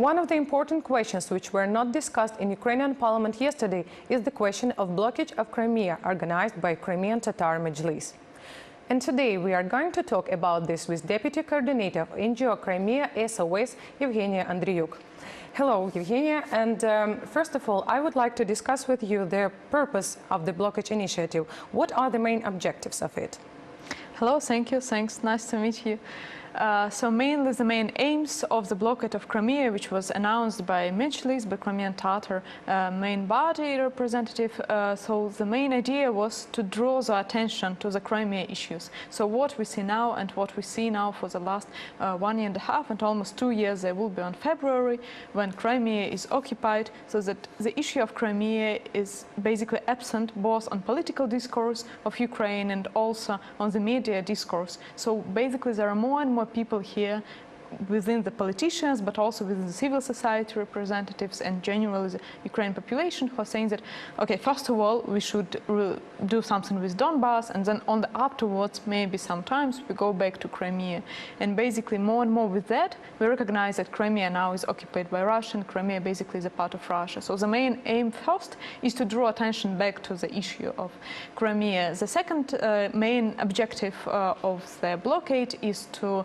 One of the important questions which were not discussed in Ukrainian parliament yesterday is the question of blockage of Crimea organized by Crimean Tatar Majlis. And today we are going to talk about this with Deputy Coordinator of NGO Crimea SOS, Evgenia Andriuk. Hello, Evgenia. And um, first of all, I would like to discuss with you the purpose of the blockage initiative. What are the main objectives of it? Hello, thank you. Thanks. Nice to meet you. Uh, so mainly the main aims of the blockade of Crimea, which was announced by Mejlis, the Crimean Tatar uh, main body representative. Uh, so the main idea was to draw the attention to the Crimea issues. So what we see now and what we see now for the last uh, one year and a half and almost two years, they will be on February when Crimea is occupied. So that the issue of Crimea is basically absent both on political discourse of Ukraine and also on the media discourse. So basically there are more and more more people here within the politicians, but also within the civil society representatives and generally the Ukrainian population who are saying that, okay, first of all, we should do something with Donbass, and then on the afterwards, maybe sometimes we go back to Crimea. And basically, more and more with that, we recognize that Crimea now is occupied by Russia, and Crimea basically is a part of Russia. So the main aim first is to draw attention back to the issue of Crimea. The second uh, main objective uh, of the blockade is to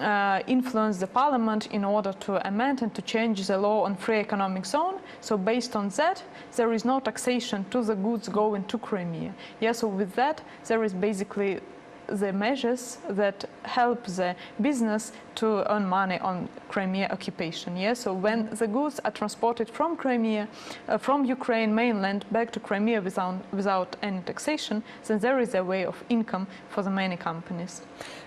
uh, influence the parliament in order to amend and to change the law on free economic zone. So based on that, there is no taxation to the goods going to Crimea. Yeah, so with that, there is basically the measures that help the business to earn money on Crimea occupation. Yeah? So when the goods are transported from Crimea, uh, from Ukraine mainland back to Crimea without, without any taxation, then there is a way of income for the many companies.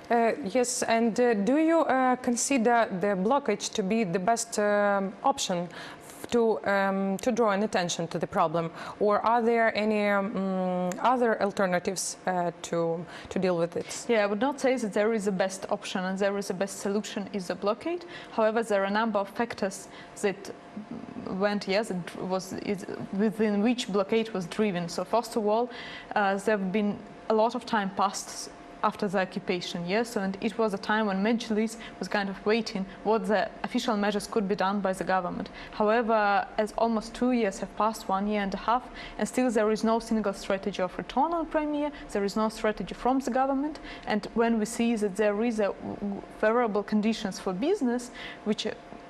Uh, yes, and uh, do you uh, consider the blockage to be the best um, option to um, to draw an attention to the problem, or are there any um, other alternatives uh, to to deal with it? Yeah, I would not say that there is a best option and there is a best solution is a blockade. However, there are a number of factors that went yes it was it, within which blockade was driven. So first of all, uh, there have been a lot of time passed after the occupation, yes, and it was a time when Mejlis was kind of waiting what the official measures could be done by the government. However, as almost two years have passed, one year and a half, and still there is no single strategy of return on Crimea, there is no strategy from the government, and when we see that there is a favorable conditions for business, which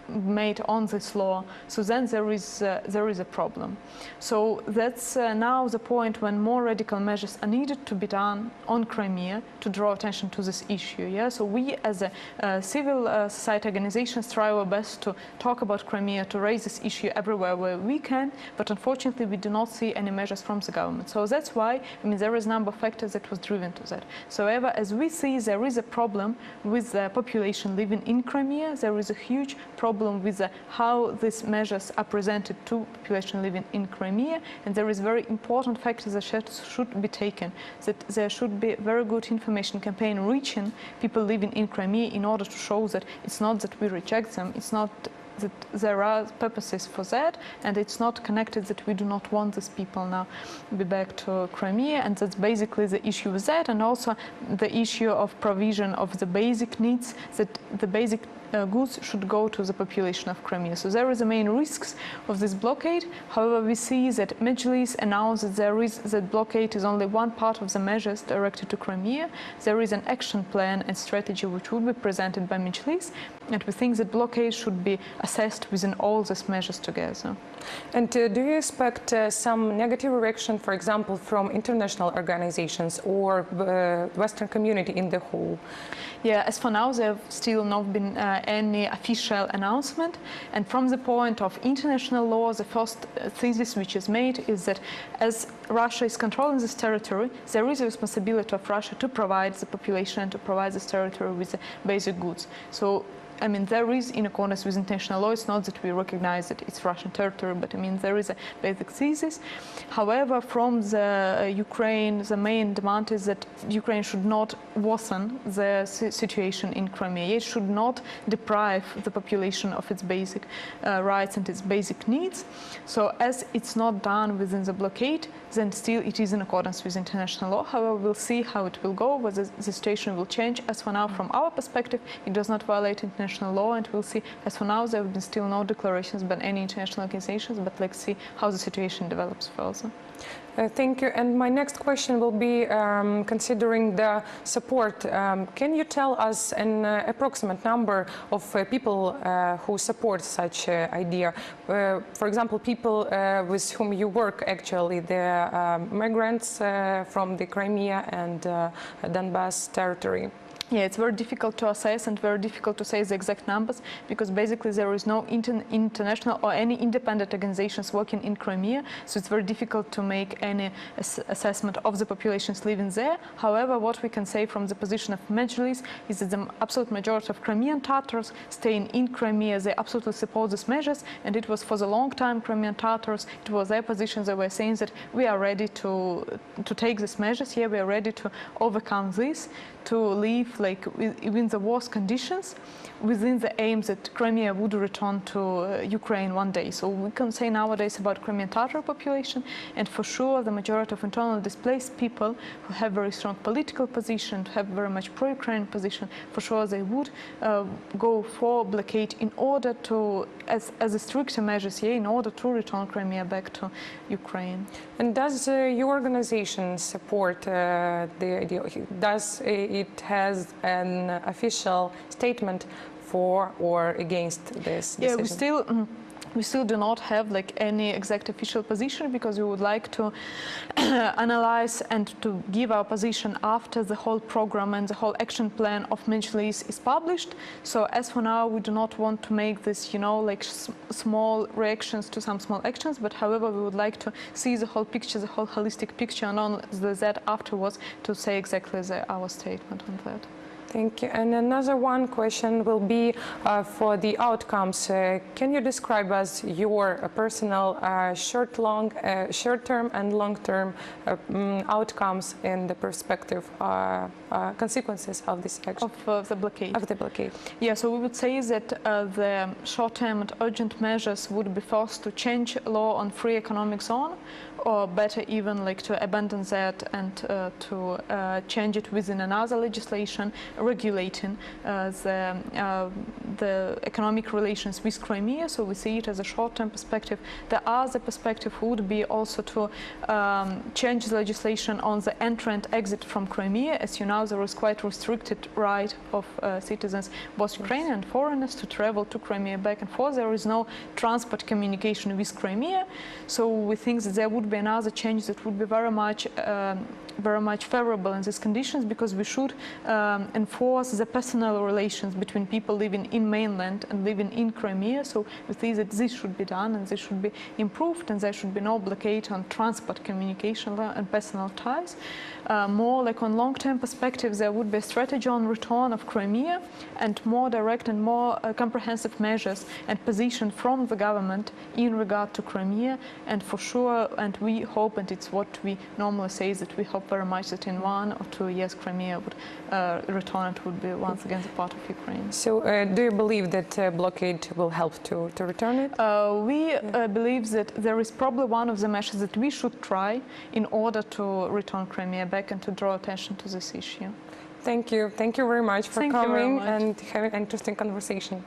made on this law. So then there is uh, there is a problem. So that's uh, now the point when more radical measures are needed to be done on Crimea to draw attention to this issue. Yeah. So we as a uh, civil uh, society organizations try our best to talk about Crimea to raise this issue everywhere where we can. But unfortunately, we do not see any measures from the government. So that's why I mean there is a number of factors that was driven to that. So however, as we see, there is a problem with the population living in Crimea. There is a huge problem problem with uh, how these measures are presented to population living in Crimea. And there is very important factors that should be taken, that there should be very good information campaign reaching people living in Crimea in order to show that it's not that we reject them, it's not that there are purposes for that, and it's not connected that we do not want these people now be back to Crimea, and that's basically the issue with that, and also the issue of provision of the basic needs, that the basic uh, goods should go to the population of Crimea. So there is the main risks of this blockade. However, we see that Mejlis announced that there is that blockade is only one part of the measures directed to Crimea. There is an action plan and strategy which will be presented by Mejlis, and we think that blockade should be assessed within all these measures together. And uh, do you expect uh, some negative reaction, for example, from international organizations or uh, Western community in the whole? Yeah, as for now, there have still not been uh, any official announcement. And from the point of international law, the first uh, thesis which is made is that as Russia is controlling this territory, there is a responsibility of Russia to provide the population and to provide this territory with basic goods. So I mean, there is in accordance with international law. It's not that we recognize that it's Russian territory, but I mean, there is a basic thesis. However, from the uh, Ukraine, the main demand is that Ukraine should not worsen the situation in Crimea. It should not deprive the population of its basic uh, rights and its basic needs. So, as it's not done within the blockade, then still it is in accordance with international law. However, we'll see how it will go, whether the situation will change. As for now, from our perspective, it does not violate international international law, and we'll see. As for now, there have been still no declarations by any international organizations, but let's see how the situation develops further. Uh, Thank you. And my next question will be um, considering the support. Um, Can you tell us an uh, approximate number of uh, people uh, who support such uh, idea? Uh, For example, people with whom you work actually, the migrants from the Crimea and Donbass territory. Yeah, it's very difficult to assess and very difficult to say the exact numbers because basically there is no inter- international or any independent organizations working in Crimea, so it's very difficult to make any ass- assessment of the populations living there. However, what we can say from the position of Majlis is that the absolute majority of Crimean Tatars staying in Crimea, they absolutely support these measures, and it was for the long time Crimean Tatars, it was their position, they were saying that we are ready to, to take these measures here, we are ready to overcome this, to like with- within the worst conditions, within the aim that Crimea would return to uh, Ukraine one day. So we can say nowadays about Crimean Tatar population, and for sure the majority of internally displaced people who have very strong political position, have very much pro-Ukraine position, for sure they would uh, go for blockade in order to, as, as a stricter measures here, in order to return Crimea back to Ukraine. And does uh, your organization support uh, the idea? Does it has an official statement for or against this Yeah, decision? we still. Mm, We still do not have like any exact official position because we would like to analyze and to give our position after the whole program and the whole action plan of Majlis is published. So as for now, we do not want to make this, you know, like small reactions to some small actions. But however, we would like to see the whole picture, the whole holistic picture, and on that afterwards to say exactly the, our statement on that. Thank you. And another one question will be uh, for the outcomes. Uh, can you describe us your uh, personal uh, short, long, uh, short-term and long-term uh, mm, outcomes in the perspective uh, uh, consequences of this action Of the blockade. of the blockade? Yeah, so we would say that uh, the short-term and urgent measures would be first to change law on free economic zone, or better even like to abandon that and uh, to uh, change it within another legislation regulating uh, the, uh, the economic relations with Crimea. So we see it as a short-term perspective. The other perspective would be also to um, change the legislation on the entry and exit from Crimea. As you know, there is quite restricted right of uh, citizens, both Ukrainian and foreigners, to travel to Crimea back and forth. There is no transport communication with Crimea. So we think that there would be another change that would be very much um, very much favorable in these conditions because we should um, enforce the personal relations between people living in mainland and living in Crimea. So we think that this should be done and this should be improved and there should be no blockade on transport communication and personal ties. Uh, more like on long-term perspective, there would be a strategy on return of Crimea and more direct and more uh, comprehensive measures and position from the government in regard to Crimea. And for sure, and we hope, and it's what we normally say, that we hope very much that in one or two years Crimea would uh, return and would be once again a part of Ukraine. So uh, do you believe that uh, blockade will help to, to return it? Uh, we uh, believe that there is probably one of the measures that we should try in order to return Crimea back and to draw attention to this issue. Thank you. Thank you very much for Thank coming much. and having an interesting conversation.